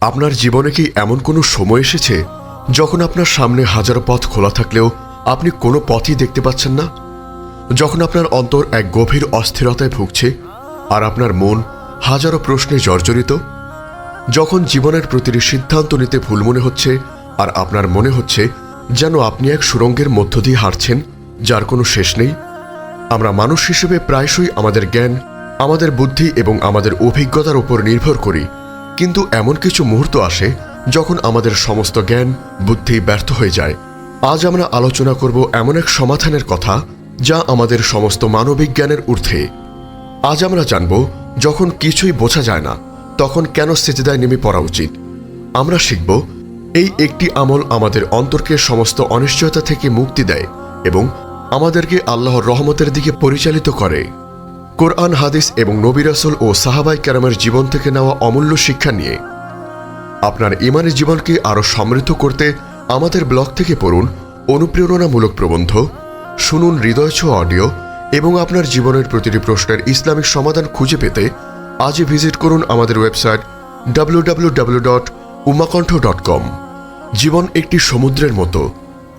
আপনার জীবনে কি এমন কোনো সময় এসেছে যখন আপনার সামনে হাজারো পথ খোলা থাকলেও আপনি কোনো পথই দেখতে পাচ্ছেন না? যখন আপনার অন্তর এক গভীর অস্থিরতায় ভুগছে আর আপনার মন হাজারো প্রশ্নে জর্জরিত? যখন জীবনের প্রতিটি সিদ্ধান্ত নিতে ভুল মনে হচ্ছে আর আপনার মনে হচ্ছে যেন আপনি এক সুরঙ্গের মধ্য দিয়ে হাঁটছেন, যার কোনো শেষ নেই? আমরা মানুষ হিসেবে প্রায়শই আমাদের জ্ঞান, আমাদের বুদ্ধি এবং আমাদের অভিজ্ঞতার উপর নির্ভর করি। কিন্তু এমন কিছু মুহূর্ত আসে যখন আমাদের সমস্ত জ্ঞান, বুদ্ধি ব্যর্থ হয়ে যায়। আজ আমরা আলোচনা করব এমন এক সমাধানের কথা যা আমাদের সমস্ত মানবিক জ্ঞানের ঊর্ধ্বে। আজ আমরা জানব যখন কিছুই বোঝা যায় না, তখন কেন সেজেদায় নেমে পড়া উচিত। আমরা শিখব, এই একটি আমল আমাদের অন্তরকে সমস্ত অনিশ্চয়তা থেকে মুক্তি দেয় এবং আমাদেরকে আল্লাহর রহমতের দিকে পরিচালিত করে। কোরআন, হাদিস এবং নবিরাসল ও সাহাবাই ক্যারামের জীবন থেকে নেওয়া অমূল্য শিক্ষা নিয়ে। আপনার ইমানের জীবনকে আরও সমৃদ্ধ করতে আমাদের ব্লগ থেকে পড়ুন অনুপ্রেরণামূলক প্রবন্ধ, শুনুন হৃদয় অডিও এবং আপনার জীবনের প্রতিটি প্রশ্নের ইসলামিক সমাধান খুঁজে পেতে আজই ভিজিট করুন আমাদের website W dot dot com জীবন একটি সমুদ্রের মতো,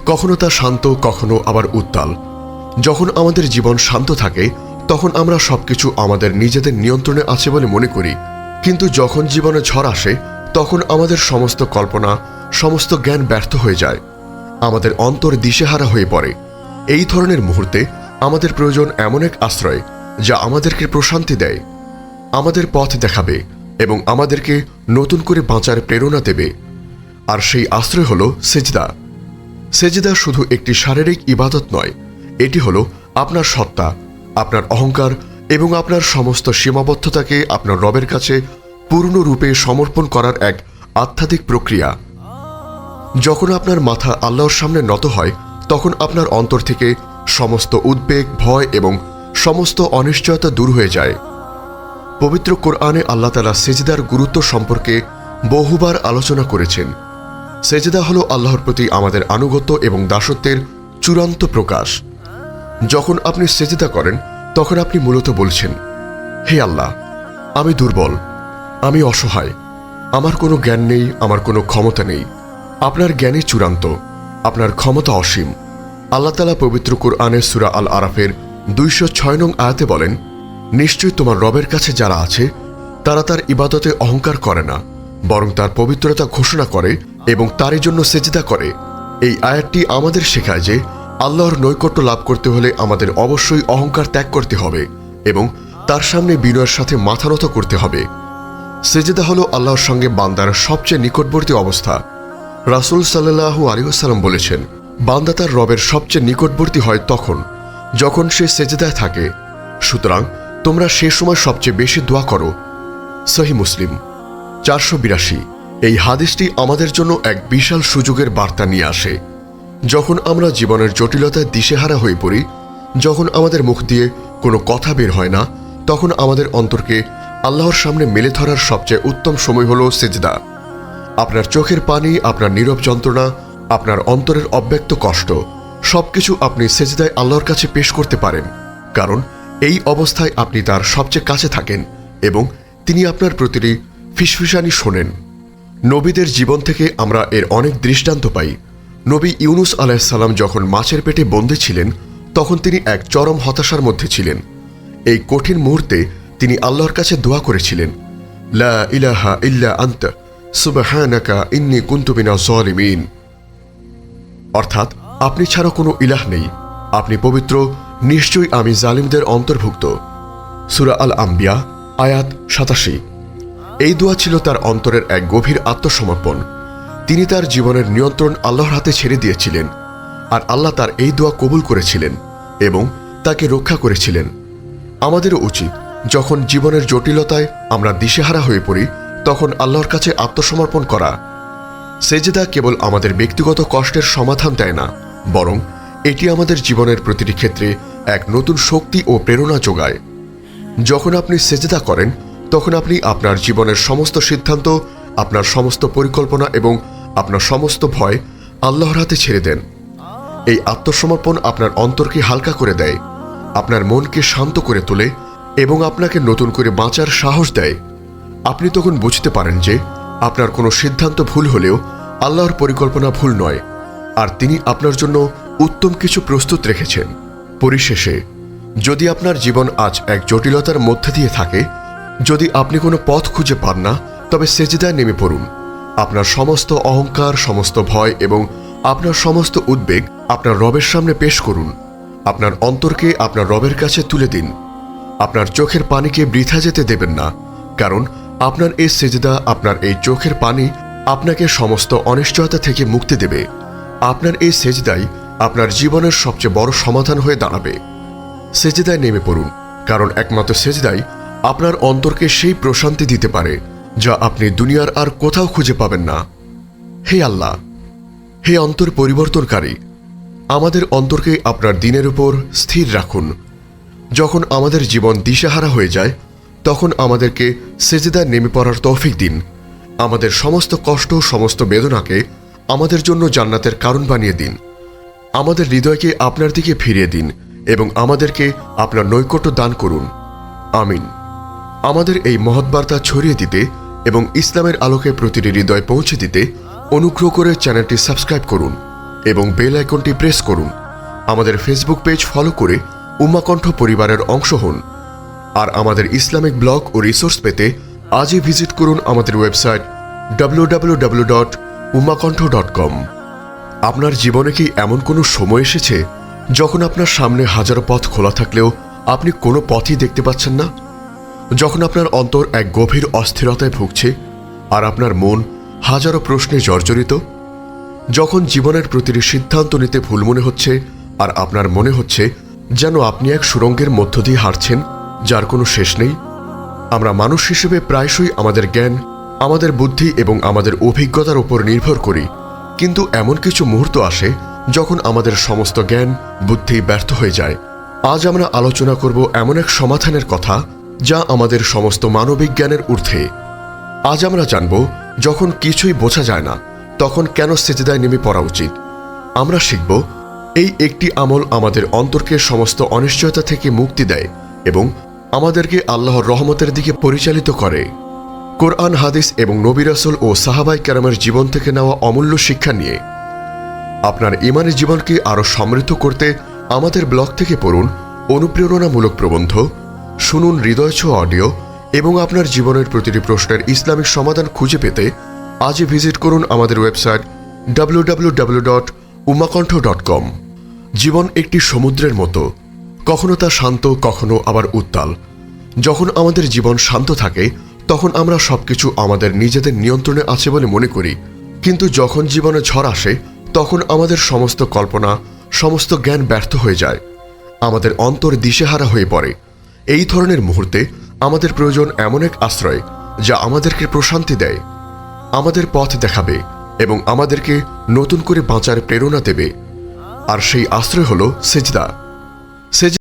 কখনো তা শান্ত, কখনো আবার উত্তাল। যখন আমাদের জীবন শান্ত থাকে তখন আমরা সবকিছু আমাদের নিজেদের নিয়ন্ত্রণে আছে বলে মনে করি। কিন্তু যখন জীবনে ঝড় আসে, তখন আমাদের সমস্ত কল্পনা, সমস্ত জ্ঞান ব্যর্থ হয়ে যায়। আমাদের অন্তর দিশেহারা হয়ে পড়ে। এই ধরনের মুহূর্তে আমাদের প্রয়োজন এমন এক আশ্রয়, যা আমাদেরকে প্রশান্তি দেয়, আমাদের পথ দেখাবে এবং আমাদেরকে নতুন করে বাঁচার প্রেরণা দেবে। আর সেই আশ্রয় হল সেজদা। সেজদা শুধু একটি শারীরিক ইবাদত নয়, এটি হল আপনার সত্তা। আপনার অহংকার এবং আপনার সমস্ত সীমাবদ্ধতাকে আপনার রবের কাছে পূর্ণরূপে সমর্পণ করার এক আধ্যাত্মিক প্রক্রিয়া। যখন আপনার মাথা আল্লাহর সামনে নত হয়, তখন আপনার অন্তর থেকে সমস্ত উদ্বেগ, ভয় এবং সমস্ত অনিশ্চয়তা দূর হয়ে যায়। পবিত্র কোরআনে আল্লাহ তালা সেজদার গুরুত্ব সম্পর্কে বহুবার আলোচনা করেছেন। সেজদা হল আল্লাহর প্রতি আমাদের আনুগত্য এবং দাসত্বের চূড়ান্ত প্রকাশ। যখন আপনি সেজদা করেন, তখন আপনি মূলত বলছেন, হে আল্লাহ, আমি দুর্বল, আমি অসহায়, আমার কোনো জ্ঞান নেই, আমার কোনো ক্ষমতা নেই। আপনার জ্ঞানই চূড়ান্ত, আপনার ক্ষমতা অসীম। আল্লাহ তালা পবিত্র কোরআনের সুরা আল আরাফের দুইশো ছয় নং আয়াতে বলেন নিশ্চয়ই তোমার রবের কাছে যারা আছে, তারা তার ইবাদতে অহংকার করে না, বরং তার পবিত্রতা ঘোষণা করে এবং তারই জন্য সেজদা করে। এই আয়াতটি আমাদের শেখায় যে আল্লাহর নৈকট্য লাভ করতে হলে আমাদের অবশ্যই অহংকার ত্যাগ করতে হবে এবং তার সামনে বিনয়ের সাথে মাথা নত করতে হবে। সেজেদা হলো আল্লাহর সঙ্গে বান্দার সবচেয়ে নিকটবর্তী অবস্থা। রাসুল সাল্লাহু আলিহাসাল্লাম বলেছেন, বান্দা তার রবের সবচেয়ে নিকটবর্তী হয় তখন, যখন সে সেজেদায় থাকে। সুতরাং তোমরা সে সময় সবচেয়ে বেশি দোয়া করো। সহি মুসলিম, চারশো বিরাশি। এই হাদিসটি আমাদের জন্য এক বিশাল সুযোগের বার্তা নিয়ে আসে। যখন আমরা জীবনের জটিলতায় দিশেহারা হয়ে পড়ি, যখন আমাদের মুখ দিয়ে কোনো কথা বের হয় না, তখন আমাদের অন্তরকে আল্লাহর সামনে মেলে ধরার সবচেয়ে উত্তম সময় হল সেজদা। আপনার চোখের পানি, আপনার নীরব যন্ত্রণা, আপনার অন্তরের অব্যক্ত কষ্ট, সবকিছু আপনি সেজদায় আল্লাহর কাছে পেশ করতে পারেন। কারণ এই অবস্থায় আপনি তার সবচেয়ে কাছে থাকেন এবং তিনি আপনার প্রতিটি ফিসফিসানি শোনেন। নবীদের জীবন থেকে আমরা এর অনেক দৃষ্টান্ত পাই। নবী ইউনুস আলাহিসাল্লাম যখন মাছের পেটে বন্দী ছিলেন, তখন তিনি এক চরম হতাশার মধ্যে ছিলেন। এই কঠিন মুহূর্তে তিনি আল্লাহর কাছে দোয়া করেছিলেন, লা ইলাহা ইল্লা আন্ত, সুবহানাকা ইন্নি কুনতু মিনাজ অর্থাৎ, আপনি ছাড়া কোনো ইলাহ নেই। আপনি পবিত্র, নিশ্চয়ই আমি জালিমদের অন্তর্ভুক্ত। সুরা আল আম্বিয়া আয়াত সাতাশি। এই দোয়া ছিল তার অন্তরের এক গভীর আত্মসমর্পণ। তিনি তার জীবনের নিয়ন্ত্রণ আল্লাহর হাতে ছেড়ে দিয়েছিলেন, আর আল্লাহ তার এই দোয়া কবুল করেছিলেন এবং তাকে রক্ষা করেছিলেন। আমাদেরও উচিত, যখন জীবনের জটিলতায় আমরা দিশেহারা হয়ে পড়ি, তখন আল্লাহর কাছে আত্মসমর্পণ করা। সেজেদা কেবল আমাদের ব্যক্তিগত কষ্টের সমাধান দেয় না, বরং এটি আমাদের জীবনের প্রতিটি ক্ষেত্রে এক নতুন শক্তি ও প্রেরণা যোগায়। যখন আপনি সেজেদা করেন, তখন আপনি আপনার জীবনের সমস্ত সিদ্ধান্ত আপনার সমস্ত পরিকল্পনা এবং আপনার সমস্ত ভয় আল্লাহর হাতে ছেড়ে দেন। এই আত্মসমর্পণ আপনার অন্তরকে হালকা করে দেয়, আপনার মনকে শান্ত করে তোলে এবং আপনাকে নতুন করে বাঁচার সাহস দেয়। আপনি তখন বুঝতে পারেন যে আপনার কোনো সিদ্ধান্ত ভুল হলেও আল্লাহর পরিকল্পনা ভুল নয়, আর তিনি আপনার জন্য উত্তম কিছু প্রস্তুত রেখেছেন। পরিশেষে, যদি আপনার জীবন আজ এক জটিলতার মধ্যে দিয়ে থাকে, যদি আপনি কোনো পথ খুঁজে পান না তবে সেজিদায় নেমে পড়ুন। আপনার সমস্ত অহংকার, সমস্ত ভয় এবং আপনার সমস্ত উদ্বেগ আপনার রবের সামনে পেশ করুন। আপনার অন্তরকে আপনার রবের কাছে তুলে দিন। আপনার চোখের পানিকে বৃথা যেতে দেবেন না, কারণ আপনার এই সেজদা, আপনার এই চোখের পানি আপনাকে সমস্ত অনিশ্চয়তা থেকে মুক্তি দেবে। আপনার এই সেজদাই আপনার জীবনের সবচেয়ে বড় সমাধান হয়ে দাঁড়াবে। সেজদায় নেমে পড়ুন, কারণ একমাত্র সেজদাই আপনার অন্তরকে সেই প্রশান্তি দিতে পারে। যা আপনি দুনিয়ার আর কোথাও খুঁজে পাবেন না। হে আল্লাহ, হে অন্তর পরিবর্তনকারী, আমাদের অন্তরকে আপনার দিনের উপর স্থির রাখুন। যখন আমাদের জীবন দিশাহারা হয়ে যায়, তখন আমাদেরকে সেজেদায় নেমে পড়ার তৌফিক দিন। আমাদের সমস্ত কষ্ট, সমস্ত বেদনাকে আমাদের জন্য জান্নাতের কারণ বানিয়ে দিন। আমাদের হৃদয়কে আপনার দিকে ফিরিয়ে দিন এবং আমাদেরকে আপনার নৈকট্য দান করুন। আমিন। আমাদের এই মহৎ বার্তা ছড়িয়ে দিতে এবং ইসলামের আলোকে প্রতিটি হৃদয় পৌঁছে দিতে অনুগ্রহ করে চ্যানেলটি সাবস্ক্রাইব করুন এবং বেল আইকনটি প্রেস করুন। আমাদের ফেসবুক পেজ ফলো করে উম্মাকণ্ঠ পরিবারের অংশ হন। আর আমাদের ইসলামিক ব্লগ ও রিসোর্স পেতে আজই ভিজিট করুন আমাদের website W dot dot com আপনার জীবনে কি এমন কোনো সময় এসেছে যখন আপনার সামনে হাজারো পথ খোলা থাকলেও আপনি কোনো পথই দেখতে পাচ্ছেন না? যখন আপনার অন্তর এক গভীর অস্থিরতায় ভুগছে আর আপনার মন হাজারো প্রশ্নে জর্জরিত, যখন জীবনের প্রতিটি সিদ্ধান্ত নিতে ভুল মনে হচ্ছে আর আপনার মনে হচ্ছে যেন আপনি এক সুরঙ্গের মধ্য দিয়ে হাঁটছেন যার কোনো শেষ নেই, আমরা মানুষ হিসেবে প্রায়শই আমাদের জ্ঞান, আমাদের বুদ্ধি এবং আমাদের অভিজ্ঞতার উপর নির্ভর করি। কিন্তু এমন কিছু মুহূর্ত আসে যখন আমাদের সমস্ত জ্ঞান, বুদ্ধি ব্যর্থ হয়ে যায়। আজ আমরা আলোচনা করব এমন এক সমাধানের কথা যা আমাদের সমস্ত মানবিক জ্ঞানের ঊর্ধ্বে। আজ আমরা জানব, যখন কিছুই বোঝা যায় না, তখন কেন সেজেদায় নেমে পড়া উচিত। আমরা শিখব, এই একটি আমল আমাদের অন্তরকে সমস্ত অনিশ্চয়তা থেকে মুক্তি দেয় এবং আমাদেরকে আল্লাহর রহমতের দিকে পরিচালিত করে। কোরআন, হাদিস এবং নবী রাসূল ও সাহাবাই ক্যারামের জীবন থেকে নেওয়া অমূল্য শিক্ষা নিয়ে। আপনার ইমানের জীবনকে আরও সমৃদ্ধ করতে আমাদের ব্লগ থেকে পড়ুন অনুপ্রেরণামূলক প্রবন্ধ শুনুন হৃদয় ছোঁয়া অডিও এবং আপনার জীবনের প্রতিটি প্রশ্নের ইসলামিক সমাধান খুঁজে পেতে আজই ভিজিট করুন আমাদের website W dot dot com জীবন একটি সমুদ্রের মতো, কখনো তা শান্ত, কখনো আবার উত্তাল। যখন আমাদের জীবন শান্ত থাকে, তখন আমরা সবকিছু আমাদের নিজেদের নিয়ন্ত্রণে আছে বলে মনে করি। কিন্তু যখন জীবনে ঝড় আসে, তখন আমাদের সমস্ত কল্পনা, সমস্ত জ্ঞান ব্যর্থ হয়ে যায়। আমাদের অন্তর দিশেহারা হয়ে পড়ে। এই ধরনের মুহূর্তে আমাদের প্রয়োজন এমন এক আশ্রয় যা আমাদেরকে প্রশান্তি দেয়, আমাদের পথ দেখাবে এবং আমাদেরকে নতুন করে বাঁচার প্রেরণা দেবে। আর সেই আশ্রয় হল সেজদা। সেজ